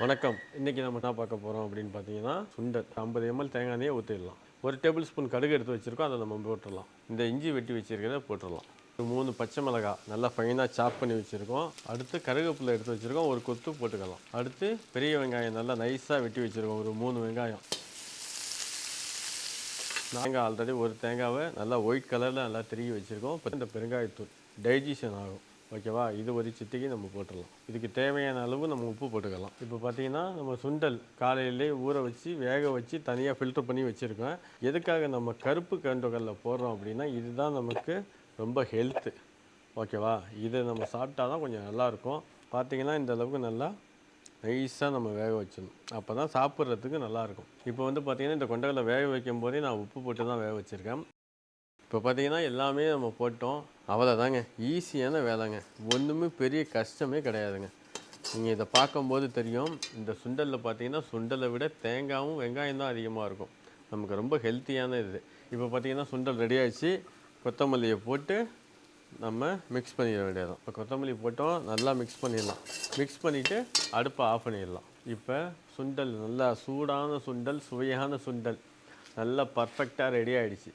வணக்கம். இன்றைக்கி நம்ம என்ன பார்க்க போகிறோம் அப்படின்னு பார்த்தீங்கன்னா சுண்டல். ஐம்பது எம்எல் தேங்காய் எண்ணெயை ஊற்றிடலாம் ஒரு டேபிள் ஸ்பூன் கடுகு எடுத்து வச்சுருக்கோம் அதை நம்ம போட்டுடலாம். இந்த இஞ்சி வெட்டி வச்சுருக்கிறத போட்டுடலாம். ஒரு மூணு பச்சை மிளகாய் நல்லா ஃபைனாக சாப் பண்ணி வச்சுருக்கோம். அடுத்து கருவேப்பிலை எடுத்து வச்சுருக்கோம் ஒரு கொத்து போட்டுக்கலாம். அடுத்து பெரிய வெங்காயம் நல்லா நைஸாக வெட்டி வச்சுருக்கோம் ஒரு மூணு வெங்காயம். தேங்காய் ஆல்ரெடி ஒரு தேங்காவை நல்லா ஒயிட் கலரில் நல்லா திருகி வச்சுருக்கோம். இப்போ இந்த பெருங்காயத்தூள் டைஜஷன் ஆகும். ஓகேவா? இது ஒரு சிட்டிக்கு நம்ம போட்டுடலாம். இதுக்கு தேவையான அளவு நம்ம உப்பு போட்டுக்கலாம். இப்போ பார்த்தீங்கன்னா நம்ம சுண்டல் காலையிலே ஊற வச்சு வேக வச்சு தனியாக ஃபில்டர் பண்ணி வச்சுருக்கோம். எதுக்காக நம்ம கருப்பு கண்டுகளில் போடுறோம் அப்படின்னா இதுதான் நமக்கு ரொம்ப ஹெல்த்து ஓகேவா? இதை நம்ம சாப்பிட்டா தான் கொஞ்சம் நல்லாயிருக்கும். பார்த்தீங்கன்னா இந்த அளவுக்கு நல்லா நைஸாக நம்ம வேக வச்சிடணும். அப்போ தான் சாப்பிட்றதுக்கு நல்லாயிருக்கும். இப்போ வந்து பார்த்திங்கன்னா இந்த கொண்டகளை வேக வைக்கும் போதே நான் உப்பு போட்டு தான் வேக வச்சுருக்கேன். இப்போ பார்த்தீங்கன்னா எல்லாமே நம்ம போட்டோம். அவ்வளோதாங்க ஈஸியான வேலைங்க. ஒன்றுமே பெரிய கஷ்டமே கிடையாதுங்க. நீங்கள் இதை பார்க்கும்போது தெரியும். இந்த சுண்டலில் பார்த்தீங்கன்னா சுண்டலை விட தேங்காயும் வெங்காயம் தான் அதிகமாக இருக்கும். நமக்கு ரொம்ப ஹெல்த்தியான இது. இப்போ பார்த்தீங்கன்னா சுண்டல் ரெடி கொத்தமல்லியை போட்டு நம்ம மிக்ஸ் பண்ணிட வேண்டியதான் இப்போ கொத்தமல்லி போட்டோம். நல்லா மிக்ஸ் பண்ணிடலாம். மிக்ஸ் பண்ணிவிட்டு அடுப்பை ஆஃப் பண்ணிடலாம். இப்போ சுண்டல் நல்லா சூடான சுண்டல் சுவையான சுண்டல். நல்லா பர்ஃபெக்டாக ரெடி ஆகிடுச்சு